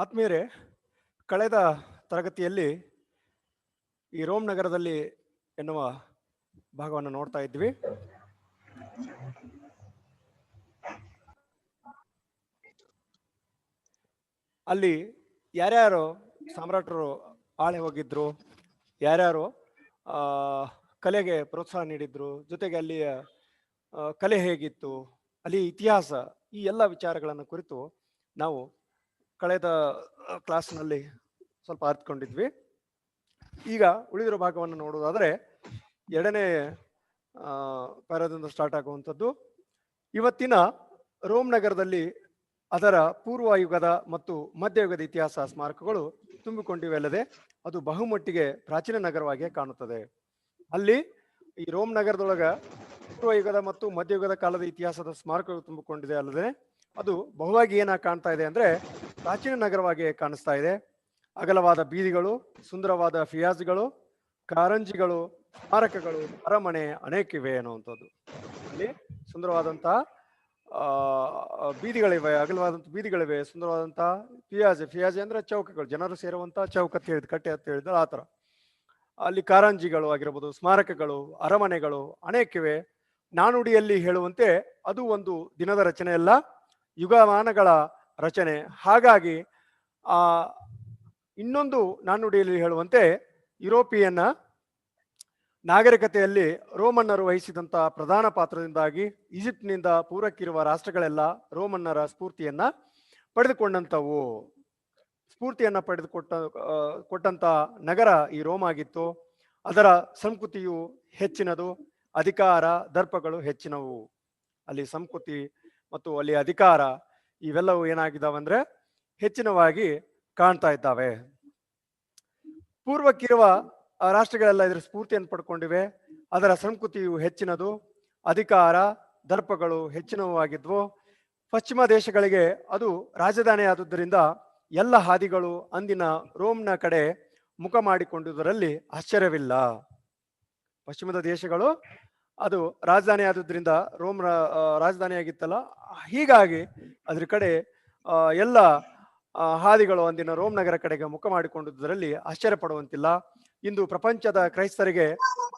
ಆತ್ಮೀಯರೇ, ಕಳೆದ ತರಗತಿಯಲ್ಲಿ ಈ ರೋಮ್ ನಗರದಲ್ಲಿ ಎನ್ನುವ ಭಾಗವನ್ನು ನೋಡ್ತಾ ಇದ್ವಿ. ಅಲ್ಲಿ ಯಾರ್ಯಾರು ಸಾಮ್ರಾಟರು ಆಳೆ ಹೋಗಿದ್ರು, ಯಾರ್ಯಾರು ಕಲೆಗೆ ಪ್ರೋತ್ಸಾಹ ನೀಡಿದ್ರು, ಜೊತೆಗೆ ಅಲ್ಲಿಯ ಕಲೆ ಹೇಗಿತ್ತು, ಅಲ್ಲಿ ಇತಿಹಾಸ, ಈ ಎಲ್ಲ ವಿಚಾರಗಳನ್ನು ಕುರಿತು ನಾವು ಕಳೆದ ಕ್ಲಾಸ್ನಲ್ಲಿ ಸ್ವಲ್ಪ ಅರ್ಥಕೊಂಡಿದ್ವಿ ಈಗ ಉಳಿದಿರೋ ಭಾಗವನ್ನು ನೋಡೋದಾದರೆ ಎರಡನೇ ಪ್ಯಾರಾದಿಂದ ಸ್ಟಾರ್ಟ್ ಆಗುವಂಥದ್ದು. ಇವತ್ತಿನ ರೋಮ್ ನಗರದಲ್ಲಿ ಅದರ ಪೂರ್ವ ಯುಗದ ಮತ್ತು ಮಧ್ಯಯುಗದ ಇತಿಹಾಸ ಸ್ಮಾರಕಗಳು ತುಂಬಿಕೊಂಡಿವೆ ಅಲ್ಲದೆ ಅದು ಬಹುಮಟ್ಟಿಗೆ ಪ್ರಾಚೀನ ನಗರವಾಗಿ ಕಾಣುತ್ತದೆ. ಅಲ್ಲಿ ಈ ರೋಮ್ ನಗರದೊಳಗ ಪೂರ್ವ ಯುಗದ ಮತ್ತು ಮಧ್ಯಯುಗದ ಕಾಲದ ಇತಿಹಾಸದ ಸ್ಮಾರಕಗಳು ತುಂಬಿಕೊಂಡಿದೆ ಅಲ್ಲದೆ ಅದು ಬಹುವಾಗಿ ಏನ ಕಾಣ್ತಾ ಇದೆ ಅಂದ್ರೆ ಪ್ರಾಚೀನ ನಗರವಾಗಿ ಕಾಣಿಸ್ತಾ ಇದೆ. ಅಗಲವಾದ ಬೀದಿಗಳು, ಸುಂದರವಾದ ಫಿಯಾಜ್ಗಳು, ಕಾರಂಜಿಗಳು, ಸ್ಮಾರಕಗಳು, ಅರಮನೆ ಅನೇಕಿವೆ ಅನ್ನುವಂಥದ್ದು ಅಲ್ಲಿ ಸುಂದರವಾದಂತಹ ಬೀದಿಗಳಿವೆ, ಅಗಲವಾದಂಥ ಬೀದಿಗಳಿವೆ ಸುಂದರವಾದಂತಹ ಫಿಯಾಜ್. ಫಿಯಾಜ್ ಅಂದ್ರೆ ಚೌಕಗಳು, ಜನರು ಸೇರುವಂತಹ ಚೌಕ ಅಂತ ಹೇಳಿದ್, ಕಟ್ಟೆ ಅಂತ ಹೇಳಿದ್ರೆ ಆ ಥರ. ಅಲ್ಲಿ ಕಾರಂಜಿಗಳು ಆಗಿರ್ಬೋದು, ಸ್ಮಾರಕಗಳು, ಅರಮನೆಗಳು ಅನೇಕಿವೆ. ನಾನುಡಿಯಲ್ಲಿ ಹೇಳುವಂತೆ ಅದು ಒಂದು ದಿನದ ರಚನೆಯಲ್ಲ ಯುಗಮಾನಗಳ ರಚನೆ. ಹಾಗಾಗಿ, ಆ, ಇನ್ನೊಂದು ನಾನುಡಿಯಲ್ಲಿ ಹೇಳುವಂತೆ ಯುರೋಪಿಯನ್ನ ನಾಗರಿಕತೆಯಲ್ಲಿ ರೋಮನ್ನರು ವಹಿಸಿದಂತ ಪ್ರಧಾನ ಪಾತ್ರದಿಂದಾಗಿ ಈಜಿಪ್ಟ್ನಿಂದ ಪೂರಕ್ಕಿರುವ ರಾಷ್ಟ್ರಗಳೆಲ್ಲ ರೋಮನ್ನರ ಸ್ಫೂರ್ತಿಯನ್ನ ಪಡೆದುಕೊಂಡಂಥವು. ಸ್ಫೂರ್ತಿಯನ್ನ ಪಡೆದುಕೊಟ್ಟ ಕೊಟ್ಟಂತ ನಗರ ಈ ರೋಮ್ ಆಗಿತ್ತು. ಅದರ ಸಂಸ್ಕೃತಿಯು ಹೆಚ್ಚಿನದು, ಅಧಿಕಾರ, ದರ್ಪಗಳು ಹೆಚ್ಚಿನವು. ಅಲ್ಲಿ ಸಂಸ್ಕೃತಿ ಮತ್ತು ಅಲ್ಲಿ ಅಧಿಕಾರ ಇವೆಲ್ಲವೂ ಏನಾಗಿದ್ದಾವಂದ್ರೆ ಹೆಚ್ಚಿನವಾಗಿ ಕಾಣ್ತಾ ಇದ್ದಾವೆ. ಪೂರ್ವಕ್ಕಿರುವ ರಾಷ್ಟ್ರಗಳೆಲ್ಲ ಇದರ ಸ್ಫೂರ್ತಿಯನ್ನು ಪಡ್ಕೊಂಡಿವೆ. ಅದರ ಸಂಸ್ಕೃತಿಯು ಹೆಚ್ಚಿನದು. ಅಧಿಕಾರ ದರ್ಪಗಳು ಹೆಚ್ಚಿನವಾಗಿದ್ವು. ಪಶ್ಚಿಮ ದೇಶಗಳಿಗೆ ಅದು ರಾಜಧಾನಿ ಆದುದರಿಂದ ಎಲ್ಲ ಹಾದಿಗಳು ಅಂದಿನ ರೋಮ್ನ ಕಡೆ ಮುಖ ಮಾಡಿಕೊಂಡುದರಲ್ಲಿ ಆಶ್ಚರ್ಯವಿಲ್ಲ. ಪಶ್ಚಿಮದ ದೇಶಗಳು ಅದು ರಾಜಧಾನಿ ಆದುದರಿಂದ ರೋಮ್ ರ- ಆ, ರಾಜಧಾನಿ ಆಗಿತ್ತಲ್ಲ ಹೀಗಾಗಿ ಅದ್ರ ಕಡೆ ಎಲ್ಲ ಹಾದಿಗಳು ಒಂದಿನ ರೋಮ್ ನಗರ ಕಡೆಗೆ ಮುಖ ಮಾಡಿಕೊಂಡಿದ್ದರಲ್ಲಿ ಆಶ್ಚರ್ಯ ಪಡುವಂತಿಲ್ಲ. ಇಂದು ಪ್ರಪಂಚದ ಕ್ರೈಸ್ತರಿಗೆ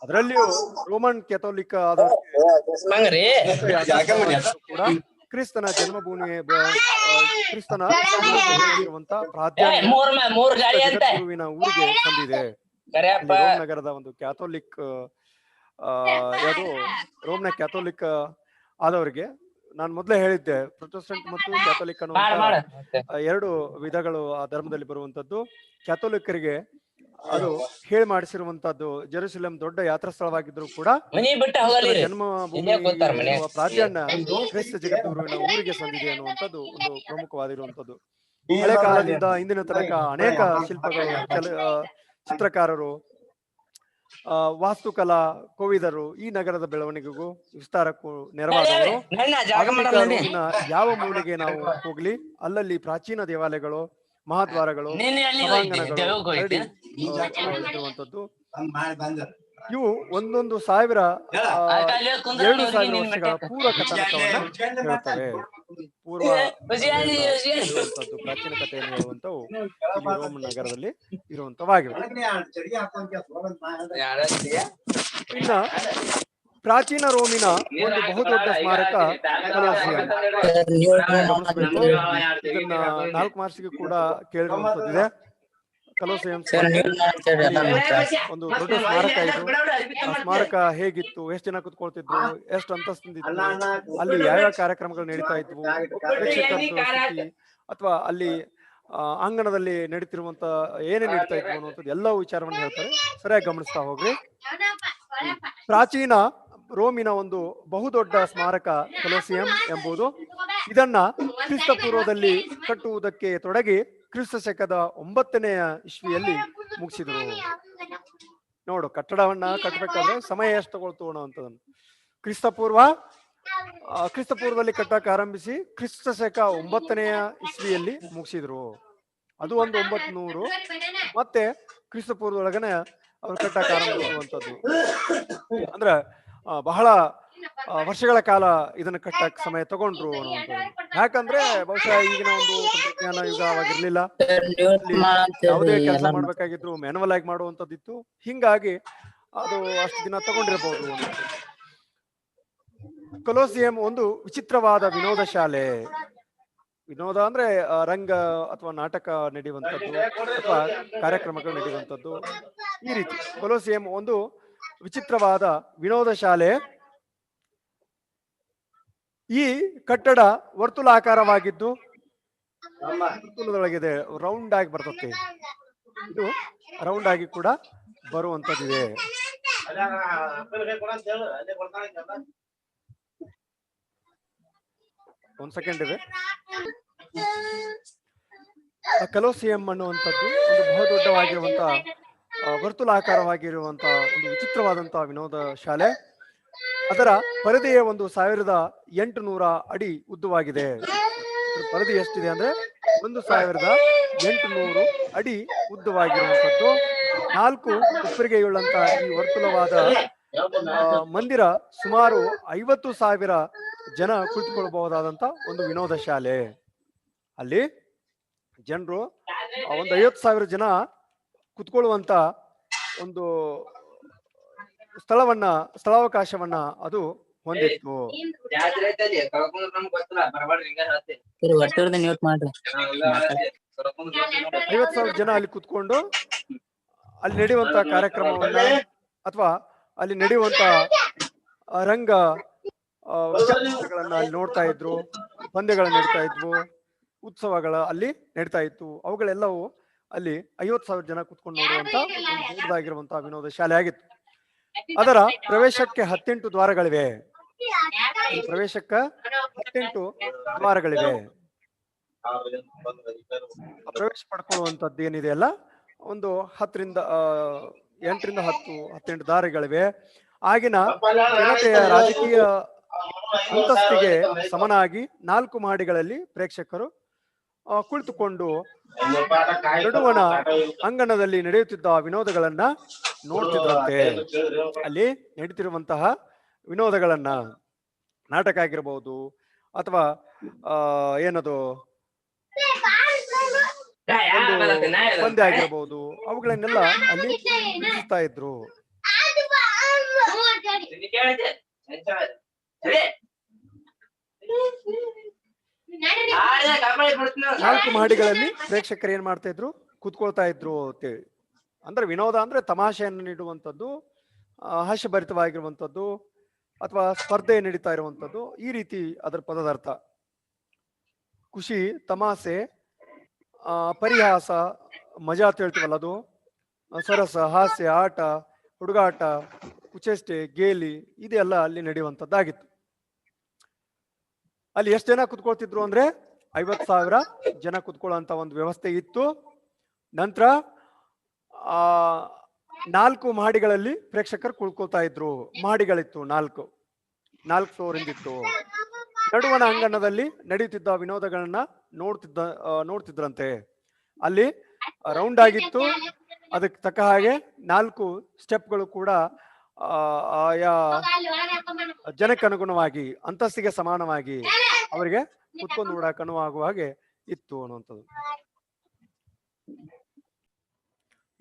ಅದರಲ್ಲಿಯೂ ರೋಮನ್ ಕೆಥೋಲಿಕ್ ಆದವರಿಗೆ ಕೂಡ ಕ್ರಿಸ್ತನ ಜನ್ಮಭೂಮಿ ಕ್ರಿಸ್ತನ ಅಂತ. ಊರಿಗೆ ಸಂದಿದೆ ಕರೆಯಪ್ಪ. ರೋಮ್ ನಗರದ ಒಂದು ಕ್ಯಾಥೋಲಿಕ್ ಆ, ಯಾವುದು ರೋಮ್ನ ಕ್ಯಾಥೋಲಿಕ್ ಆದವರಿಗೆ ನಾನು ಮೊದಲೇ ಹೇಳಿದ್ದೆ ಪ್ರೊಟೆಸ್ಟೆಂಟ್ ಮತ್ತು ಕ್ಯಾಥೋಲಿಕ್ ಅನ್ನುವಂತ ಎರಡು ವಿಧಗಳು ಆ ಧರ್ಮದಲ್ಲಿ ಬರುವಂತದ್ದು ಕ್ಯಾಥೋಲಿಕರಿಗೆ ಅದು ಹೇಳಿ ಮಾಡಿಸಿರುವಂತದ್ದು ಜೆರುಸಲೇಂ ದೊಡ್ಡ ಯಾತ್ರಾ ಸ್ಥಳವಾಗಿದ್ರು ಕೂಡ ಜನ್ಮ. ಪ್ರಾಧಾನ್ಯ ಕ್ರೈಸ್ತ ಜಗದ್ಗುರುವಿನ ಊರಿಗೆ ಸಂದಿದೆ ಅನ್ನುವಂಥದ್ದು ಒಂದು ಪ್ರಮುಖವಾಗಿರುವಂತದ್ದು ಹಳೆ ಕಾಲದಿಂದ ಇಂದಿನ ತನಕ ಅನೇಕ ಶಿಲ್ಪಗಳು ಕೆಲ ಆ, ಚಿತ್ರಕಾರರು ವಾಸ್ತುಕಲಾ ಕೋವಿದರು ಈ ನಗರದ ಬೆಳವಣಿಗೆಗೂ ವಿಸ್ತಾರಕ್ಕೂ ನೆರವಾದವರು. ಯಾವ ಮೂಲೆಗೆ ನಾವು ಹೋಗ್ಲಿ ಅಲ್ಲಲ್ಲಿ ಪ್ರಾಚೀನ ದೇವಾಲಯಗಳು ಮಹಾದ್ವಾರಗಳು ಇರುವಂತದ್ದು ಇವು ಒಂದೊಂದು ಸಾವಿರ ಎರಡು ಸಾವಿರ ವರ್ಷಗಳ ಪೂರಕ ಹೇಳ್ತವೆ. ಪೂರ್ವ. ಇರುವಂತದ್ದು ಪ್ರಾಚೀನ ಕಥೆಯನ್ನು ಹೇಳುವಂತವು ರೋಮ್ ನಗರದಲ್ಲಿ ಇರುವಂತವಾಗಿವೆ ಇನ್ನ ಪ್ರಾಚೀನ ರೋಮಿನ ಒಂದು ಬಹುದೊಡ್ಡ ಸ್ಮಾರಕ ಇದನ್ನ ನಾಲ್ಕು ಮಾರ್ಚ್ಗೆ ಕೂಡ ಕೇಳಿರುವಂತದ್ದಿದೆ ಕಲೋಸಿಯಂ ಸರ್, ನೀವು ಮಾಡ್ತೀರಿ ಒಂದು ದೊಡ್ಡ ಸ್ಮಾರಕ ಇದು. ಆ ಸ್ಮಾರಕ ಹೇಗಿತ್ತು? ಎಷ್ಟು ಜನ ಕುತ್ಕೊಳ್ತಿದ್ರು? ಎಷ್ಟು ಅಂತಸ್ತಿತ್ತು ಅಲ್ಲಿ ಯಾವ್ಯಾವ ಕಾರ್ಯಕ್ರಮಗಳು ನಡೀತಾ ಇದ್ವು? ಅಥವಾ ಅಲ್ಲಿ ಅಂಗಣದಲ್ಲಿ ನಡೀತಿರುವಂತ ಏನೇ ನಡೀತಾ ಇದ್ವು ಅನ್ನುವಂಥದ್ದು ಎಲ್ಲ ವಿಚಾರವನ್ನು ಹೇಳ್ತಾರೆ. ಸರಿಯಾಗಿ ಗಮನಿಸ್ತಾ ಹೋಗ್ರಿ. ಪ್ರಾಚೀನ ರೋಮಿನ ಒಂದು ಬಹುದೊಡ್ಡ ಸ್ಮಾರಕ ಕೊಲೋಸಿಯಂ ಎಂಬುದು ಇದನ್ನ ಕ್ರಿಸ್ತಪೂರ್ವದಲ್ಲಿ ಕಟ್ಟುವುದಕ್ಕೆ ತೊಡಗಿ ಕ್ರಿಸ್ತ ಶಕದ ಒಂಬತ್ತನೆಯ ಇಸ್ವಿಯಲ್ಲಿ ಮುಗಿಸಿದ್ರು. ನೋಡು ಕಟ್ಟಡವನ್ನ ಕಟ್ಟಬೇಕಾದ್ರೆ ಸಮಯ ಎಷ್ಟು ತಗೊಳ್ತು ಅನ್ನೋವಂಥದ್ದನ್ನು ಕ್ರಿಸ್ತಪೂರ್ವ ಕ್ರಿಸ್ತಪೂರ್ವದಲ್ಲಿ ಕಟ್ಟಕ್ಕೆ ಆರಂಭಿಸಿ ಕ್ರಿಸ್ತ ಶಕ ಒಂಬತ್ತನೆಯ ಇಸ್ವಿಯಲ್ಲಿ ಮುಗಿಸಿದ್ರು. ಅದು ಒಂದು ಒಂಬತ್ ನೂರು ಮತ್ತೆ ಕ್ರಿಸ್ತಪೂರ್ವದೊಳಗನೆ ಅವ್ರು ಕಟ್ಟಕ್ಕೆ ಆರಂಭಿಸುವಂಥದ್ದು ಅಂದ್ರೆ ಬಹಳ ವರ್ಷಗಳ ಕಾಲ ಇದನ್ನ ಕಟ್ಟಕ್ ಸಮಯ ತಗೊಂಡ್ರು ಅನ್ನುವಂಥದ್ದು. ಯಾಕಂದ್ರೆ ಬಹುಶಃ ಈಗಿನ ಒಂದು ತಂತ್ರಜ್ಞಾನ ಯುಗ ಅವಾಗಿರ್ಲಿಲ್ಲ ಮ್ಯೂಟ್ ಯಾವುದೇ ಕೆಲಸ ಮಾಡ್ಬೇಕಾಗಿದ್ರು ಮ್ಯಾನುವಲ್ ಆಗಿ ಮಾಡುವಂತದ್ದಿತ್ತು ಹಿಂಗಾಗಿ ಅದು ಅಷ್ಟು ದಿನ ತಗೊಂಡಿರಬಹುದು. ಕೊಲೋಸಿಯಂ ಒಂದು ವಿಚಿತ್ರವಾದ ವಿನೋದ ಶಾಲೆ. ವಿನೋದ ಅಂದ್ರೆ ರಂಗ ಅಥವಾ ನಾಟಕ ನಡೆಯುವಂಥದ್ದು ಅಥವಾ ಕಾರ್ಯಕ್ರಮಗಳು ನಡೆಯುವಂಥದ್ದು ಈ ರೀತಿ. ಕೊಲೋಸಿಯಂ ಒಂದು ವಿಚಿತ್ರವಾದ ವಿನೋದ ಶಾಲೆ. ಈ ಕಟ್ಟಡ ವರ್ತುಲಾಕಾರವಾಗಿದ್ದು ವರ್ತುಲದೊಳಗಿದೆ ರೌಂಡ್ ಆಗಿ ಬರ್ತದೆ ಇದು ರೌಂಡ್ ಆಗಿ ಕೂಡ ಬರುವಂತದಿದೆ ಒಂದ್ ಸೆಕೆಂಡ್ ಇದೆ. ಕಲೋಸಿಯಂ ಅನ್ನುವಂಥದ್ದು ಒಂದು ಬಹುದೊಡ್ಡವಾಗಿರುವಂತ ದೊಡ್ಡವಾಗಿರುವಂತಹ ವರ್ತುಲಾಕಾರವಾಗಿರುವಂತ ಒಂದು ವಿಚಿತ್ರವಾದಂತಹ ವಿನೋದ ಶಾಲೆ. ಅದರ ಪರದೆಯ ಒಂದು ಸಾವಿರದ ಎಂಟು ನೂರ ಅಡಿ ಉದ್ದವಾಗಿದೆ. ಪರಿಧಿ ಪರದೆ ಎಷ್ಟಿದೆ ಅಂದ್ರೆ ಒಂದು ಸಾವಿರದ ಎಂಟುನೂರು ಅಡಿ ಉದ್ದವಾಗಿರುವಂತದ್ದು ನಾಲ್ಕು ಉಪ್ಪರಿಗೆಯುಳ್ಳಂತ ಈ ವರ್ತುಲವಾದ ಮಂದಿರ ಸುಮಾರು ಐವತ್ತು ಸಾವಿರ ಜನ ಕುಳಿತುಕೊಳ್ಳಬಹುದಾದಂತ ಒಂದು ವಿನೋದ ಶಾಲೆ ಅಲ್ಲಿ ಜನರು ಒಂದು ಐವತ್ತು ಸಾವಿರ ಜನ ಕುತ್ಕೊಳ್ಳುವಂತ ಒಂದು ಸ್ಥಳವನ್ನ ಸ್ಥಳಾವಕಾಶವನ್ನ ಅದು ಹೊಂದಿತ್ತು. ಐವತ್ ಸಾವಿರ ಜನ ಅಲ್ಲಿ ಕುತ್ಕೊಂಡು ಅಲ್ಲಿ ನಡೆಯುವಂತ ಕಾರ್ಯಕ್ರಮವನ್ನ ಅಥವಾ ಅಲ್ಲಿ ನಡೆಯುವಂತ ರಂಗ ಅಲ್ಲಿ ನೋಡ್ತಾ ಇದ್ರು ಪಂದ್ಯಗಳನ್ನ ನಡೀತಾ ಇದ್ವು ಉತ್ಸವಗಳ ಅಲ್ಲಿ ನಡೀತಾ ಇತ್ತು. ಅವುಗಳೆಲ್ಲವೂ ಅಲ್ಲಿ ಐವತ್ತು ಸಾವಿರ ಜನ ಕುತ್ಕೊಂಡು ನೋಡುವಂತ ಒಂದು ದೊಡ್ಡದಾಗಿರುವಂತಹ ವಿನೋದ ಶಾಲೆ ಆಗಿತ್ತು. ಅದರ ಪ್ರವೇಶಕ್ಕೆ ಹತ್ತೆಂಟು ದ್ವಾರಗಳಿವೆ. ಪ್ರವೇಶಕ್ಕ ಹತ್ತೆಂಟು ದ್ವಾರಗಳಿವೆ. ಪ್ರವೇಶ ಪಡ್ಕೊಳ್ಳುವಂತದ್ದು ಏನಿದೆ ಅಲ್ಲ? ಒಂದು ಹತ್ತರಿಂದ ಎಂಟರಿಂದ ಹತ್ತು ಹತ್ತೆಂಟು ದಾರಿಗಳಿವೆ ಆಗಿನ ಜನತೆಯ ರಾಜಕೀಯ ಅಂತಸ್ತಿಗೆ ಸಮನಾಗಿ ನಾಲ್ಕು ಮಹಡಿಗಳಲ್ಲಿ ಪ್ರೇಕ್ಷಕರು ಕುಳಿತುಕೊಂಡು ನಡುವಣ ಅಂಗಣದಲ್ಲಿ ನಡೆಯುತ್ತಿದ್ದ ವಿನೋದಗಳನ್ನ ನೋಡ್ತಿದ್ರಂತೆ. ಅಲ್ಲಿ ನಡೀತಿರುವಂತಹ ವಿನೋದಗಳನ್ನ ನಾಟಕ ಆಗಿರಬಹುದು ಅಥವಾ ಆ, ಏನದು? ಬಂದೆ ಪಂದ್ಯ ಆಗಿರಬಹುದು ಅವುಗಳನ್ನೆಲ್ಲ ಅಲ್ಲಿ ವೀಕ್ಷಿಸ್ತಾ ಇದ್ರು. ನಾಲ್ಕು ಮಹಡಿಗಳಲ್ಲಿ ಪ್ರೇಕ್ಷಕರು ಏನ್ ಮಾಡ್ತಾ ಇದ್ರು? ಕೂತ್ಕೊಳ್ತಾ ಇದ್ರು ಅಂತೇಳಿ. ಅಂದ್ರೆ ವಿನೋದ ಅಂದ್ರೆ ತಮಾಷೆಯನ್ನು ನೀಡುವಂಥದ್ದು ಹಾಸ್ಯಭರಿತವಾಗಿರುವಂಥದ್ದು ಅಥವಾ ಸ್ಪರ್ಧೆ ನಡೀತಾ ಇರುವಂಥದ್ದು ಈ ರೀತಿ ಅದರ ಪದದ ಅರ್ಥ ಖುಷಿ ತಮಾಷೆ ಪರಿಹಾಸ ಮಜಾ ಅಂತ ಹೇಳ್ತೀವಲ್ಲ ಅದು? ಸರಸ ಹಾಸ್ಯ ಆಟ ಹುಡುಗಾಟ ಕುಚೇಷ್ಟೆ ಗೇಲಿ ಇದೆಲ್ಲ ಅಲ್ಲಿ ನಡೆಯುವಂಥದ್ದಾಗಿತ್ತು. ಅಲ್ಲಿ ಎಷ್ಟು ಜನ ಕುತ್ಕೊಳ್ತಿದ್ರು ಅಂದ್ರೆ ಐವತ್ ಸಾವಿರ ಜನ ಕುತ್ಕೊಳ್ಳುವಂತ ಒಂದು ವ್ಯವಸ್ಥೆ ಇತ್ತು. ನಂತರ, ಆ, ನಾಲ್ಕು ಮಹಡಿಗಳಲ್ಲಿ ಪ್ರೇಕ್ಷಕರು ಕುಳ್ಕೊಳ್ತಾ ಇದ್ರು. ಮಹಡಿಗಳಿತ್ತು ನಾಲ್ಕು. ನಾಲ್ಕು ಫ್ಲೋರ್ ಇಂದಿತ್ತು ನಡುವಣ ಅಂಗಣದಲ್ಲಿ ನಡೆಯುತ್ತಿದ್ದ ವಿನೋದಗಳನ್ನ ನೋಡ್ತಿದ್ದ ನೋಡ್ತಿದ್ರಂತೆ. ಅಲ್ಲಿ ರೌಂಡ್ ಆಗಿತ್ತು. ಅದಕ್ಕೆ ತಕ್ಕ ಹಾಗೆ ನಾಲ್ಕು ಸ್ಟೆಪ್ಗಳು ಕೂಡ ಆಯಾ ಜನಕ್ಕನುಗುಣವಾಗಿ, ಅಂತಸ್ತಿಗೆ ಸಮಾನವಾಗಿ ಅವರಿಗೆ ಕುತ್ಕೊಂಡು ನೋಡಕ್ ಆಗುವ ಹಾಗೆ ಇತ್ತು ಅನ್ನುವಂಥದ್ದು.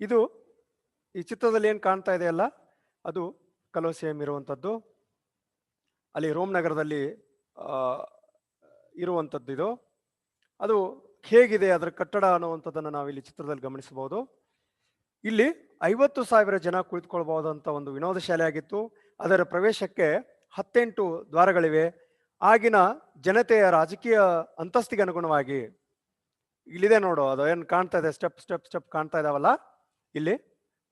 ಇದು ಈ ಚಿತ್ರದಲ್ಲಿ ಏನು ಕಾಣ್ತಾ ಇದೆ ಅಲ್ಲ ಅದು ಕಲೋಸಿಯಂ ಇರುವಂಥದ್ದು. ಅಲ್ಲಿ ರೋಮ್ ನಗರದಲ್ಲಿ ಇರುವಂಥದ್ದು ಇದು. ಅದು ಹೇಗಿದೆ ಅದರ ಕಟ್ಟಡ ಅನ್ನುವಂಥದ್ದನ್ನು ನಾವು ಇಲ್ಲಿ ಚಿತ್ರದಲ್ಲಿ ಗಮನಿಸಬಹುದು. ಇಲ್ಲಿ ಐವತ್ತು ಸಾವಿರ ಜನ ಕುಳಿತುಕೊಳ್ಬಹುದಂತ ಒಂದು ವಿನೋದ ಶಾಲೆ ಆಗಿತ್ತು. ಅದರ ಪ್ರವೇಶಕ್ಕೆ ಹತ್ತೆಂಟು ದ್ವಾರಗಳಿವೆ. ಆಗಿನ ಜನತೆಯ ರಾಜಕೀಯ ಅಂತಸ್ತಿಗೆ ಅನುಗುಣವಾಗಿ ಇಲ್ಲಿದೆ ನೋಡು, ಅದು ಏನು ಕಾಣ್ತಾ ಇದೆ ಸ್ಟೆಪ್ ಸ್ಟೆಪ್ ಸ್ಟೆಪ್ ಕಾಣ್ತಾ ಇದಾವಲ್ಲ? ಇಲ್ಲಿ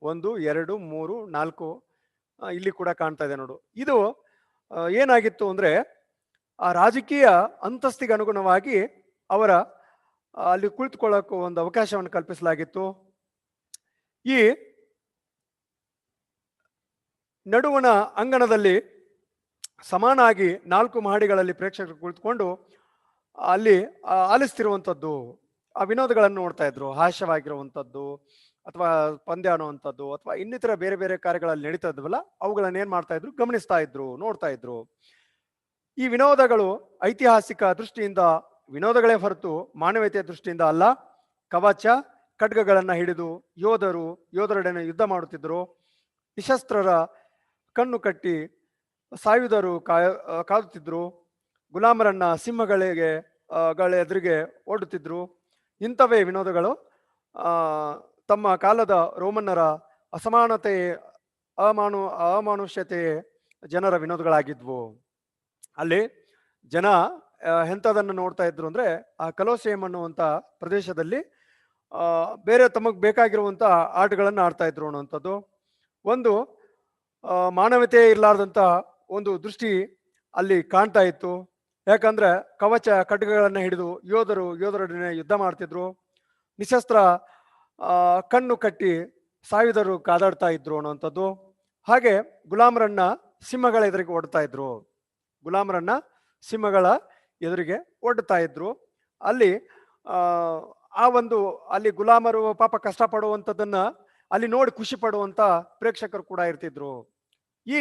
ಒಂದು, ಎರಡು, ಮೂರು, ನಾಲ್ಕು ಇಲ್ಲಿ ಕೂಡ ಕಾಣ್ತಾ ಇದೆ ನೋಡು. ಇದು ಏನಾಗಿತ್ತು ಅಂದ್ರೆ, ಆ ರಾಜಕೀಯ ಅಂತಸ್ತಿಗೆ ಅನುಗುಣವಾಗಿ ಅವರ ಅಲ್ಲಿ ಕುಳಿತುಕೊಳ್ಳೋಕ್ಕೂ ಒಂದು ಅವಕಾಶವನ್ನು ಕಲ್ಪಿಸಲಾಗಿತ್ತು. ಈ ನಡುವಣ ಅಂಗಣದಲ್ಲಿ ಸಮಾನಾಗಿ ನಾಲ್ಕು ಮಹಡಿಗಳಲ್ಲಿ ಪ್ರೇಕ್ಷಕರು ಕುಳಿತುಕೊಂಡು ಅಲ್ಲಿ ಆಲಿಸ್ತಿರುವಂಥದ್ದು, ಆ ವಿನೋದಗಳನ್ನು ನೋಡ್ತಾ ಇದ್ರು. ಹಾಸ್ಯವಾಗಿರುವಂಥದ್ದು, ಅಥವಾ ಪಂದ್ಯ ಅನ್ನುವಂಥದ್ದು, ಅಥವಾ ಇನ್ನಿತರ ಬೇರೆ ಬೇರೆ ಕಾರ್ಯಗಳಲ್ಲಿ ನಡೀತಾ ಇದ್ವಲ್ಲ, ಅವುಗಳನ್ನ ಏನ್ ಮಾಡ್ತಾ ಇದ್ರು? ಗಮನಿಸ್ತಾ ಇದ್ರು, ನೋಡ್ತಾ ಇದ್ರು. ಈ ವಿನೋದಗಳು ಐತಿಹಾಸಿಕ ದೃಷ್ಟಿಯಿಂದ, ವಿನೋದಗಳೇ ಹೊರತು ಮಾನವೀಯತೆಯ ದೃಷ್ಟಿಯಿಂದ ಅಲ್ಲ. ಕವಚ, ಖಡ್ಗಗಳನ್ನು ಹಿಡಿದು ಯೋಧರು, ಯೋಧರೊಡನೆ ಯುದ್ಧ ಮಾಡುತ್ತಿದ್ದರು ನಿಶಸ್ತ್ರರ ಕಣ್ಣು ಕಟ್ಟಿ ಸಾಯುಧರು ಕಾಯ ಕಾದುತ್ತಿದ್ರು ಗುಲಾಮರನ್ನ ಸಿಂಹಗಳಿಗೆ ಗಳ ಎದುರಿಗೆ ಓಡುತ್ತಿದ್ರು ಇಂಥವೇ ವಿನೋದಗಳು. ತಮ್ಮ ಕಾಲದ ರೋಮನ್ನರ ಅಸಮಾನತೆ, ಅಮಾನು, ಅಮಾನುಷ್ಯತೆ ಜನರ ವಿನೋದಗಳಾಗಿದ್ವು. ಅಲ್ಲಿ ಜನ ಎಂಥದನ್ನು ನೋಡ್ತಾ ಇದ್ರು ಅಂದ್ರೆ, ಆ ಕಲೋಸಿಯಂ ಅನ್ನುವಂಥ ಪ್ರದೇಶದಲ್ಲಿ ಬೇರೆ ತಮಗೆ ಬೇಕಾಗಿರುವಂಥ ಆಟಗಳನ್ನು ಆಡ್ತಾ ಇದ್ರು ಅನ್ನುವಂಥದ್ದು. ಒಂದು ಮಾನವತೆ ಇರಲಾರ್ದಂಥ ಒಂದು ದೃಷ್ಟಿ ಅಲ್ಲಿ ಕಾಣ್ತಾ ಇತ್ತು. ಯಾಕಂದ್ರೆ ಕವಚ ಖಡ್ಗಗಳನ್ನ ಹಿಡಿದು ಯೋಧರು ಯೋಧರೊಡನೆ ಯುದ್ಧ ಮಾಡ್ತಿದ್ರು. ನಿಶಸ್ತ್ರ ಕಣ್ಣು ಕಟ್ಟಿ ಸಾಯುಧರು ಕಾದಾಡ್ತಾ ಇದ್ರು ಅನ್ನುವಂಥದ್ದು. ಹಾಗೆ ಗುಲಾಮರನ್ನ ಸಿಂಹಗಳ ಎದುರಿಗೆ ಓಡ್ತಾ ಇದ್ರು. ಗುಲಾಮರನ್ನ ಸಿಂಹಗಳ ಎದುರಿಗೆ ಒಡ್ತಾ ಇದ್ರು. ಅಲ್ಲಿ ಆ ಒಂದು, ಅಲ್ಲಿ ಗುಲಾಮರು ಪಾಪ ಕಷ್ಟಪಡುವಂಥದ್ದನ್ನ ಅಲ್ಲಿ ನೋಡಿ ಖುಷಿ ಪಡುವಂತ ಪ್ರೇಕ್ಷಕರು ಕೂಡ ಇರ್ತಿದ್ರು. ಈ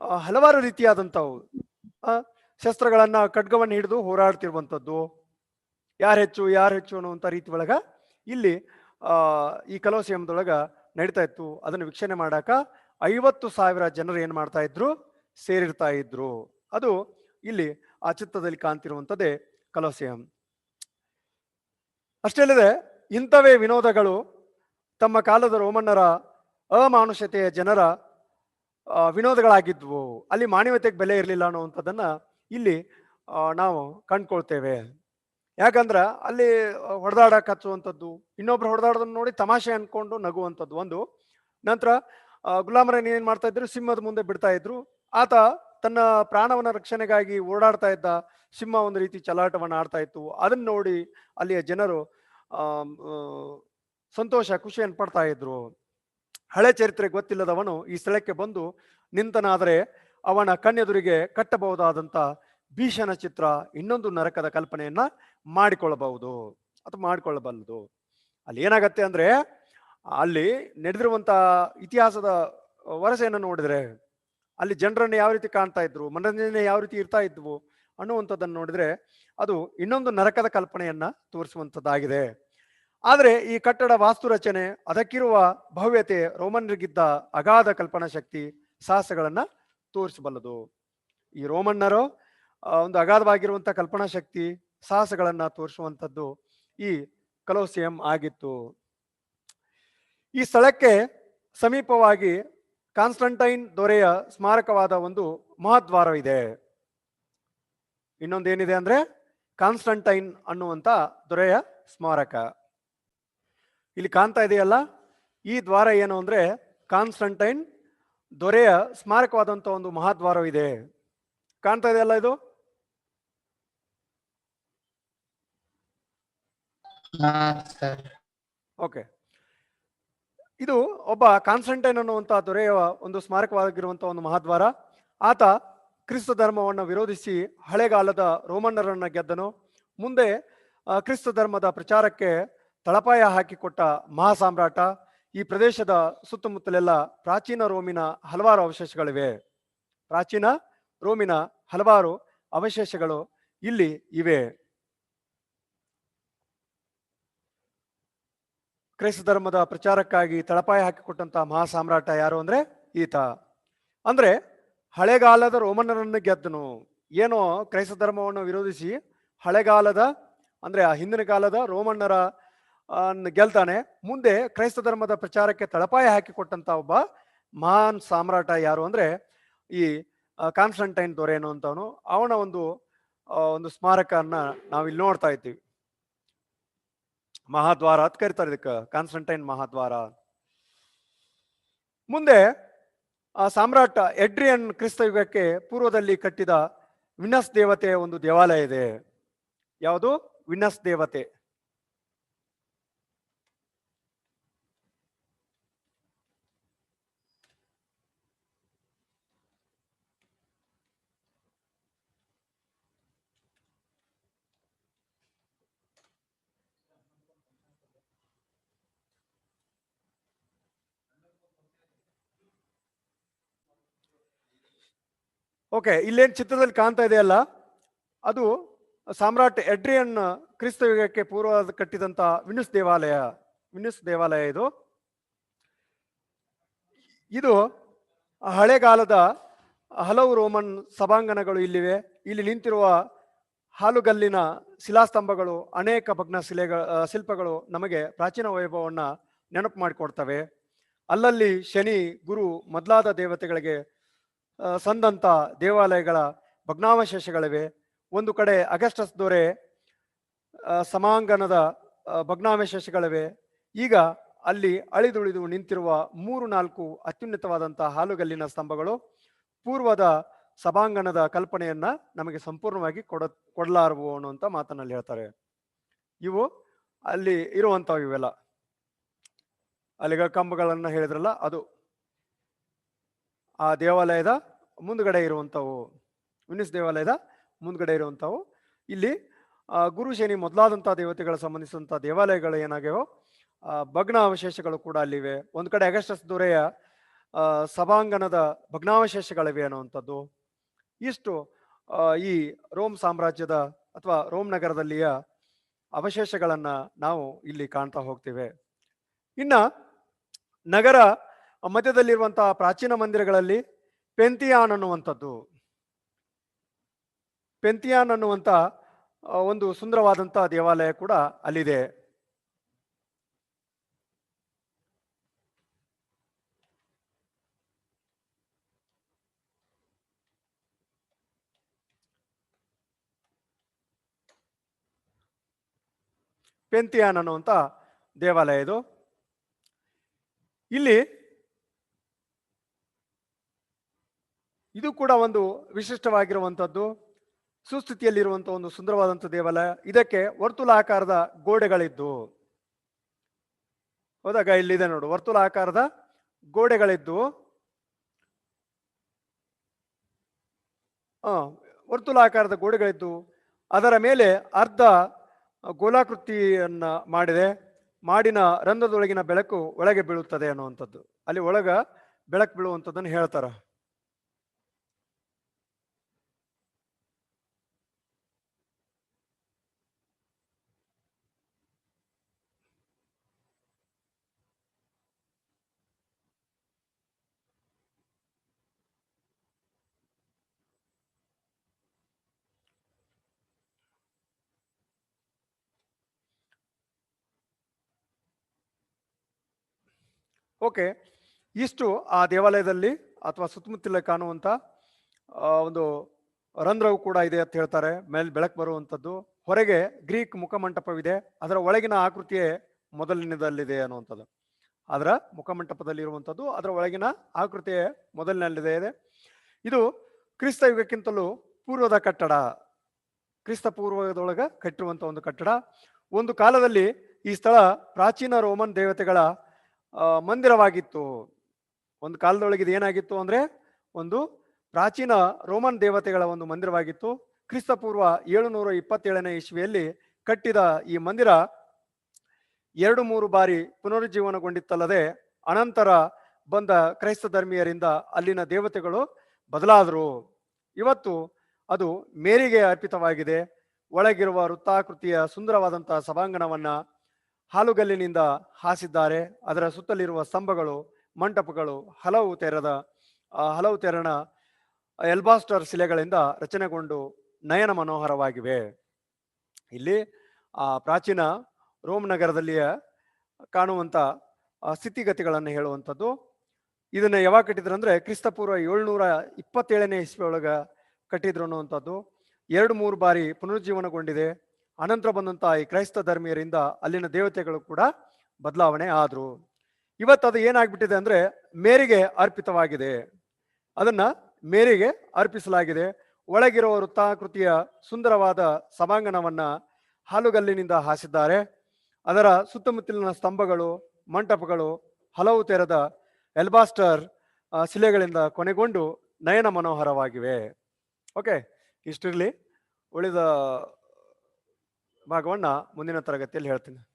ಹಲವಾರು ರೀತಿಯಾದಂಥವು ಶಸ್ತ್ರಗಳನ್ನ ಖಡ್ಗವನ್ನು ಹಿಡಿದು ಹೋರಾಡ್ತಿರುವಂಥದ್ದು. ಯಾರು ಹೆಚ್ಚು ಯಾರು ಹೆಚ್ಚು ಅನ್ನುವಂಥ ರೀತಿ ಒಳಗ ಇಲ್ಲಿ ಈ ಕಲೋಸಿಯಂದೊಳಗ ನಡೀತಾ ಇತ್ತು. ಅದನ್ನು ವೀಕ್ಷಣೆ ಮಾಡಾಕ ಐವತ್ತು ಸಾವಿರ ಜನರು ಏನು ಮಾಡ್ತಾ ಇದ್ರು? ಸೇರಿರ್ತಾ ಇದ್ರು. ಅದು ಇಲ್ಲಿ ಆ ಚಿತ್ರದಲ್ಲಿ ಕಾಣ್ತಿರುವಂಥದ್ದೇ ಕಲೋಸಿಯಂ ಅಷ್ಟೇ ಅಲ್ಲದೆ ಇಂಥವೇ ವಿನೋದಗಳು ತಮ್ಮ ಕಾಲದ ರೋಮನ್ನರ ಅಮಾನುಷತೆಯ ಜನರ ವಿನೋದಗಳಾಗಿದ್ವು. ಅಲ್ಲಿ ಮಾನವತೆಗೆ ಬೆಲೆ ಇರಲಿಲ್ಲ ಅನ್ನುವಂಥದ್ದನ್ನ ಇಲ್ಲಿ ನಾವು ಕಂಡ್ಕೊಳ್ತೇವೆ. ಯಾಕಂದ್ರೆ ಅಲ್ಲಿ ಹೊಡೆದಾಡಕ್ಕೆ ಹಚ್ಚುವಂಥದ್ದು ಇನ್ನೊಬ್ರು ಹೊಡೆದಾಡೋದನ್ನ ನೋಡಿ ತಮಾಷೆ ಅನ್ಕೊಂಡು ನಗುವಂಥದ್ದು ಒಂದು. ನಂತರ ಆ, ಏನು ಮಾಡ್ತಾ ಇದ್ರು? ಸಿಂಹದ ಮುಂದೆ ಬಿಡ್ತಾ ಇದ್ರು. ಆತ ತನ್ನ ಪ್ರಾಣವನ್ನ ರಕ್ಷಣೆಗಾಗಿ ಓಡಾಡ್ತಾ ಇದ್ದ ಸಿಂಹ ಒಂದು ರೀತಿ ಚಲಾಟವನ್ನು ಆಡ್ತಾ ಇತ್ತು. ಅದನ್ನ ನೋಡಿ ಅಲ್ಲಿಯ ಜನರು ಸಂತೋಷ ಖುಷಿಯನ್ನು ಪಡ್ತಾ ಇದ್ರು. ಹಳೆ ಚರಿತ್ರೆ ಗೊತ್ತಿಲ್ಲದವನು ಈ ಸ್ಥಳಕ್ಕೆ ಬಂದು ನಿಂತನಾದರೆ ಅವನ ಕಣ್ಣೆದುರಿಗೆ ಕಟ್ಟಬಹುದಾದಂಥ ಭೀಷಣ ಚಿತ್ರ ಇನ್ನೊಂದು ನರಕದ ಕಲ್ಪನೆಯನ್ನ ಮಾಡಿಕೊಳ್ಳಬಹುದು. ಅಥವಾ ಮಾಡಿಕೊಳ್ಳಬಲ್ಲದು. ಅಲ್ಲಿ ಏನಾಗತ್ತೆ ಅಂದ್ರೆ ಅಲ್ಲಿ ನಡೆದಿರುವಂತ ಇತಿಹಾಸದ ವರಸೆಯನ್ನು ನೋಡಿದ್ರೆ ಅಲ್ಲಿ ಜನರನ್ನು ಯಾವ ರೀತಿ ಕಾಣ್ತಾ ಇದ್ರು ಮನರಂಜನೆ ಯಾವ ರೀತಿ ಇರ್ತಾ ಇದ್ವು ಅನ್ನುವಂಥದ್ದನ್ನು ನೋಡಿದ್ರೆ ಅದು ಇನ್ನೊಂದು ನರಕದ ಕಲ್ಪನೆಯನ್ನ ತೋರಿಸುವಂಥದ್ದಾಗಿದೆ. ಆದರೆ ಈ ಕಟ್ಟಡ ವಾಸ್ತು ರಚನೆ, ಅದಕ್ಕಿರುವ ಭವ್ಯತೆ ರೋಮನ್ನರಿಗಿದ್ದ ಅಗಾಧ ಕಲ್ಪನಾ ಶಕ್ತಿ ಸಾಹಸಗಳನ್ನ ತೋರಿಸಬಲ್ಲದು. ಈ ರೋಮನ್ನರು ಒಂದು ಅಗಾಧವಾಗಿರುವಂಥ ಕಲ್ಪನಾ ಶಕ್ತಿ ಸಾಹಸಗಳನ್ನ ತೋರಿಸುವಂಥದ್ದು ಈ ಕಲೋಸಿಯಂ ಆಗಿತ್ತು. ಈ ಸ್ಥಳಕ್ಕೆ ಸಮೀಪವಾಗಿ ಕಾನ್ಸ್ಟಂಟೈನ್ ದೊರೆಯ ಸ್ಮಾರಕವಾದ ಒಂದು ಮಹಾದ್ವಾರವಿದೆ ಇನ್ನೊಂದೇನಿದೆ ಅಂದ್ರೆ ಕಾನ್ಸ್ಟಂಟೈನ್ ಅನ್ನುವಂತ ದೊರೆಯ ಸ್ಮಾರಕ. ಇಲ್ಲಿ ಕಾಣ್ತಾ ಇದೆಯಲ್ಲ? ಈ ದ್ವಾರ ಏನು ಅಂದ್ರೆ ಕಾನ್ಸ್ಟಂಟೈನ್ ದೊರೆಯ ಸ್ಮಾರಕವಾದಂಥ ಒಂದು ಮಹಾದ್ವಾರವಿದೆ. ಕಾಣ್ತಾ ಇದೆಯಲ್ಲ ಇದು? ಓಕೆ. ಇದು ಒಬ್ಬ ಕಾನ್ಸ್ಟಂಟೈನ್ ಅನ್ನುವಂತ ದೊರೆಯ ಒಂದು ಸ್ಮಾರಕವಾಗಿರುವಂತಹ ಒಂದು ಮಹಾದ್ವಾರ. ಆತ ಕ್ರಿಸ್ತ ಧರ್ಮವನ್ನು ವಿರೋಧಿಸಿ ಹಳೆಗಾಲದ ರೋಮನ್ನರನ್ನ ಗೆದ್ದನು. ಮುಂದೆ ಕ್ರಿಸ್ತ ಧರ್ಮದ ಪ್ರಚಾರಕ್ಕೆ ತಳಪಾಯ ಹಾಕಿಕೊಟ್ಟ ಮಹಾಸಾಮ್ರಾಟ ಈ ಪ್ರದೇಶದ ಸುತ್ತಮುತ್ತಲೆಲ್ಲ ಪ್ರಾಚೀನ ರೋಮಿನ ಹಲವಾರು ಅವಶೇಷಗಳಿವೆ. ಪ್ರಾಚೀನ ರೋಮಿನ ಹಲವಾರು ಅವಶೇಷಗಳು ಇಲ್ಲಿ ಇವೆ. ಕ್ರೈಸ್ತ ಧರ್ಮದ ಪ್ರಚಾರಕ್ಕಾಗಿ ತಳಪಾಯ ಹಾಕಿಕೊಟ್ಟಂತಹ ಮಹಾಸಾಮ್ರಾಟ ಯಾರು ಅಂದ್ರೆ ಈತ. ಅಂದ್ರೆ ಹಳೆಗಾಲದ ರೋಮನರನ್ನು ಗೆದ್ದನು. ಏನೋ ಕ್ರೈಸ್ತ ಧರ್ಮವನ್ನು ವಿರೋಧಿಸಿ ಹಳೆಗಾಲದ ಅಂದ್ರೆ ಆ ಹಿಂದಿನ ಕಾಲದ ರೋಮನ್ನರ ಗೆಲ್ತಾನೆ. ಮುಂದೆ ಕ್ರೈಸ್ತ ಧರ್ಮದ ಪ್ರಚಾರಕ್ಕೆ ತಳಪಾಯ ಹಾಕಿಕೊಟ್ಟಂತ ಒಬ್ಬ ಮಹಾನ್ ಸಾಮ್ರಾಟ ಯಾರು ಅಂದ್ರೆ, ಈ ಕಾನ್ಸ್ಟಂಟೈನ್ ದೊರೆ ಅನ್ನುವಂಥವನು ಅವನ ಒಂದು ಒಂದು ಸ್ಮಾರಕನ್ನ ನಾವಿಲ್ಲಿ ನೋಡ್ತಾ ಇದ್ದೀವಿ. ಮಹಾದ್ವಾರ ಅಂತ ಕರಿತಾರೆ ಇದಕ್ಕೆ, ಕಾನ್ಸ್ಟಂಟೈನ್ ಮಹಾದ್ವಾರ ಮುಂದೆ, ಆ ಸಾಮ್ರಾಟ ಎಡ್ರಿಯನ್ ಕ್ರಿಸ್ತ ಯುಗಕ್ಕೆ ಪೂರ್ವದಲ್ಲಿ ಕಟ್ಟಿದ ವಿನಸ್ ದೇವತೆಯ ಒಂದು ದೇವಾಲಯ ಇದೆ. ಯಾವುದು? ವಿನಸ್ ದೇವತೆ. ಓಕೆ, ಇಲ್ಲೇನು ಚಿತ್ರದಲ್ಲಿ ಕಾಣ್ತಾ ಇದೆಯಲ್ಲ? ಅದು ಸಾಮ್ರಾಟ್ ಎಡ್ರಿಯನ್ ಕ್ರಿಸ್ತ ಯುಗಕ್ಕೆ ಪೂರ್ವ ಕಟ್ಟಿದಂತ ವಿನುಸ್ ದೇವಾಲಯ ವಿನುಸ್ ದೇವಾಲಯ ಇದು. ಇದು ಹಳೆಗಾಲದ ಹಲವು ರೋಮನ್ ಸಭಾಂಗಣಗಳು ಇಲ್ಲಿವೆ. ಇಲ್ಲಿ ನಿಂತಿರುವ ಹಾಲುಗಲ್ಲಿನ ಶಿಲಾಸ್ತಂಭಗಳು ಅನೇಕ ಭಗ್ನ ಶಿಲೆಗಳ ಶಿಲ್ಪಗಳು ನಮಗೆ ಪ್ರಾಚೀನ ವೈಭವವನ್ನು ನೆನಪು ಮಾಡಿಕೊಡ್ತವೆ. ಅಲ್ಲಲ್ಲಿ ಶನಿ, ಗುರು ಮೊದಲಾದ ದೇವತೆಗಳಿಗೆ ಸಂದಂತ ದೇವಾಲಯಗಳ ಭಗ್ನಾವಶೇಷಗಳಿವೆ. ಒಂದು ಕಡೆ ಅಗಸ್ಟಸ್ ದೊರೆ ಸಮಾಂಗಣದ ಭಗ್ನಾವಶೇಷಗಳಿವೆ. ಈಗ ಅಲ್ಲಿ ಅಳಿದುಳಿದು ನಿಂತಿರುವ ಮೂರು ನಾಲ್ಕು ಅತ್ಯುನ್ನತವಾದಂತಹ ಹಾಲುಗಲ್ಲಿನ ಸ್ತಂಭಗಳು ಪೂರ್ವದ ಸಭಾಂಗಣದ ಕಲ್ಪನೆಯನ್ನ ನಮಗೆ ಸಂಪೂರ್ಣವಾಗಿ ಕೊಡ, ಕೊಡಲಾರವು ಅನ್ನುವಂತ ಮಾತನಲ್ಲಿ ಹೇಳ್ತಾರೆ. ಇವು ಅಲ್ಲಿ ಇರುವಂಥವು ಇವೆಲ್ಲ. ಅಲ್ಲಿಗ ಕಂಬಗಳನ್ನು ಹೇಳಿದ್ರಲ್ಲ ಅದು ಆ ದೇವಾಲಯದ ಮುಂದ್ಗಡೆ ಇರುವಂಥವು ವಿನಿಸ್ ದೇವಾಲಯದ ಮುಂದ್ಗಡೆ ಇರುವಂಥವು. ಇಲ್ಲಿ ಗುರು ಶನಿ ಮೊದಲಾದಂಥ ದೇವತೆಗಳ ಸಂಬಂಧಿಸಿದಂಥ ದೇವಾಲಯಗಳು ಏನಾಗ್ಯಾವೋ ಆ, ಭಗ್ನ ಅವಶೇಷಗಳು ಕೂಡ ಅಲ್ಲಿವೆ. ಒಂದು ಕಡೆ ಅಗಸ್ಟಸ್ ದೊರೆಯ ಸಭಾಂಗಣದ ಭಗ್ನಾವಶೇಷಗಳಿವೆ ಅನ್ನುವಂಥದ್ದು. ಇಷ್ಟು ಈ ರೋಮ್ ಸಾಮ್ರಾಜ್ಯದ ಅಥವಾ ರೋಮ್ ನಗರದಲ್ಲಿಯ ಅವಶೇಷಗಳನ್ನು ನಾವು ಇಲ್ಲಿ ಕಾಣ್ತಾ ಹೋಗ್ತೇವೆ. ಇನ್ನು ನಗರ ಮಧ್ಯದಲ್ಲಿರುವಂತಹ ಪ್ರಾಚೀನ ಮಂದಿರಗಳಲ್ಲಿ ಪೆಂತಿಯಾನ್ ಅನ್ನುವಂಥದ್ದು. ಪೆಂತಿಯಾನ್ ಅನ್ನುವಂತ ಒಂದು ಸುಂದರವಾದಂಥ ದೇವಾಲಯ ಕೂಡ ಅಲ್ಲಿದೆ. ಪೆಂತಿಯಾನ್ ಅನ್ನುವಂತ ದೇವಾಲಯ ಇದು. ಇಲ್ಲಿ ಇದು ಕೂಡ ಒಂದು ವಿಶಿಷ್ಟವಾಗಿರುವಂಥದ್ದು, ಸುಸ್ಥಿತಿಯಲ್ಲಿರುವಂಥ ಒಂದು ಸುಂದರವಾದಂಥ ದೇವಾಲಯ ಇದಕ್ಕೆ ವರ್ತುಲಾಕಾರದ ಗೋಡೆಗಳಿದ್ದು. ಹೋದಾಗ ಇಲ್ಲಿದೆ ನೋಡು, ವರ್ತುಲಾಕಾರದ ಗೋಡೆಗಳಿದ್ದು. ವರ್ತುಲಾಕಾರದ ಗೋಡೆಗಳಿದ್ದು. ಅದರ ಮೇಲೆ ಅರ್ಧ ಗೋಲಾಕೃತಿಯನ್ನ ಮಾಡಿದೆ. ಮಾಡಿನ ರಂಧ್ರದೊಳಗಿನ ಬೆಳಕು ಒಳಗೆ ಬೀಳುತ್ತದೆ ಅನ್ನುವಂಥದ್ದು. ಅಲ್ಲಿ ಒಳಗ ಬೆಳಕು ಬೀಳುವಂಥದ್ದನ್ನು ಹೇಳ್ತಾರ. ಓಕೆ, ಇಷ್ಟು ಆ ದೇವಾಲಯದಲ್ಲಿ ಅಥವಾ ಸುತ್ತಮುತ್ತಲ ಕಾಣುವಂಥ ಒಂದು ರಂಧ್ರವು ಕೂಡ ಇದೆ ಅಂತ ಹೇಳ್ತಾರೆ, ಮೇಲೆ ಬೆಳಕು ಬರುವಂಥದ್ದು ಹೊರಗೆ ಗ್ರೀಕ್ ಮುಖಮಂಟಪವಿದೆ, ಅದರ ಒಳಗಿನ ಆಕೃತಿಯೇ ಮೊದಲಿನದಲ್ಲಿದೆ ಅನ್ನುವಂಥದ್ದು. ಅದರ ಮುಖಮಂಟಪದಲ್ಲಿ ಇರುವಂಥದ್ದು ಅದರ ಒಳಗಿನ ಆಕೃತಿಯೇ ಮೊದಲಿನಲ್ಲಿದೆ ಇದೆ ಇದು ಕ್ರಿಸ್ತ ಯುಗಕ್ಕಿಂತಲೂ ಪೂರ್ವದ ಕಟ್ಟಡ. ಕ್ರಿಸ್ತ ಪೂರ್ವದೊಳಗೆ ಕಟ್ಟಿರುವಂಥ ಒಂದು ಕಟ್ಟಡ. ಒಂದು ಕಾಲದಲ್ಲಿ ಈ ಸ್ಥಳ ಪ್ರಾಚೀನ ರೋಮನ್ ದೇವತೆಗಳ ಮಂದಿರವಾಗಿತ್ತು. ಒಂದು ಕಾಲದೊಳಗೆ ಏನಾಗಿತ್ತು ಅಂದ್ರೆ, ಒಂದು ಪ್ರಾಚೀನ ರೋಮನ್ ದೇವತೆಗಳ ಒಂದು ಮಂದಿರವಾಗಿತ್ತು. ಕ್ರಿಸ್ತಪೂರ್ವ ಏಳುನೂರ ಇಪ್ಪತ್ತೇಳನೇ ಇಸ್ವಿಯಲ್ಲಿ ಕಟ್ಟಿದ ಈ ಮಂದಿರ ಎರಡು ಮೂರು ಬಾರಿ ಪುನರುಜ್ಜೀವನಗೊಂಡಿತ್ತಲ್ಲದೆ, ಅನಂತರ ಬಂದ ಕ್ರೈಸ್ತ ಧರ್ಮೀಯರಿಂದ ಅಲ್ಲಿನ ದೇವತೆಗಳು ಬದಲಾದರು. ಇವತ್ತು ಅದು ಮೇರಿಗೆ ಅರ್ಪಿತವಾಗಿದೆ. ಒಳಗಿರುವ ವೃತ್ತಾಕೃತಿಯ ಸುಂದರವಾದಂತಹ ಸಭಾಂಗಣವನ್ನ ಹಾಲುಗಲ್ಲಿನಿಂದ ಹಾಸಿದ್ದಾರೆ. ಅದರ ಸುತ್ತಲಿರುವ ಸ್ತಂಭಗಳು ಮಂಟಪಗಳು ಹಲವು ತೆರದ ಹಲವು ತೆರನ ಎಲ್ಬಾಸ್ಟರ್ ಶಿಲೆಗಳಿಂದ ರಚನೆಗೊಂಡು ನಯನ ಮನೋಹರವಾಗಿವೆ. ಇಲ್ಲಿ ಆ ಪ್ರಾಚೀನ ರೋಮ್ ನಗರದಲ್ಲಿಯ ಕಾಣುವಂತ ಆ, ಸ್ಥಿತಿಗತಿಗಳನ್ನು ಹೇಳುವಂಥದ್ದು. ಇದನ್ನು ಯಾವಾಗ ಕಟ್ಟಿದ್ರು ಅಂದ್ರೆ ಕ್ರಿಸ್ತಪೂರ್ವ ಏಳ್ನೂರ ಇಪ್ಪತ್ತೇಳನೇ ಇಸ್ವಿ ಒಳಗೆ ಕಟ್ಟಿದ್ರು ಅನ್ನುವಂಥದ್ದು. ಎರಡು ಮೂರು ಬಾರಿ ಪುನರುಜ್ಜೀವನಗೊಂಡಿದೆ. ಅನಂತರ ಬಂದಂತಹ ಈ ಕ್ರೈಸ್ತ ಧರ್ಮೀಯರಿಂದ ಅಲ್ಲಿನ ದೇವತೆಗಳು ಕೂಡ ಬದಲಾವಣೆ ಆದರು. ಇವತ್ತು ಅದು ಏನಾಗ್ಬಿಟ್ಟಿದೆ ಅಂದ್ರೆ ಮೇರಿಗೆ ಅರ್ಪಿತವಾಗಿದೆ. ಅದನ್ನ ಮೇರಿಗೆ ಅರ್ಪಿಸಲಾಗಿದೆ. ಒಳಗಿರುವ ವೃತ್ತಾಕೃತಿಯ ಸುಂದರವಾದ ಸಭಾಂಗಣವನ್ನ ಹಾಲುಗಲ್ಲಿನಿಂದ ಹಾಸಿದ್ದಾರೆ. ಅದರ ಸುತ್ತಮುತ್ತಲಿನ ಸ್ತಂಭಗಳು, ಮಂಟಪಗಳು, ಹಲವು ತೆರೆದ ಎಲ್ಬಾಸ್ಟರ್ ಶಿಲೆಗಳಿಂದ ಕೊನೆಗೊಂಡು ನಯನ ಮನೋಹರವಾಗಿವೆ. ಓಕೆ, ಇಷ್ಟಿರಲಿ ಉಳಿದ ಭಾಗವನ್ನ ಮುಂದಿನ ತರಗತಿಯಲ್ಲಿ ಹೇಳ್ತೀನಿ.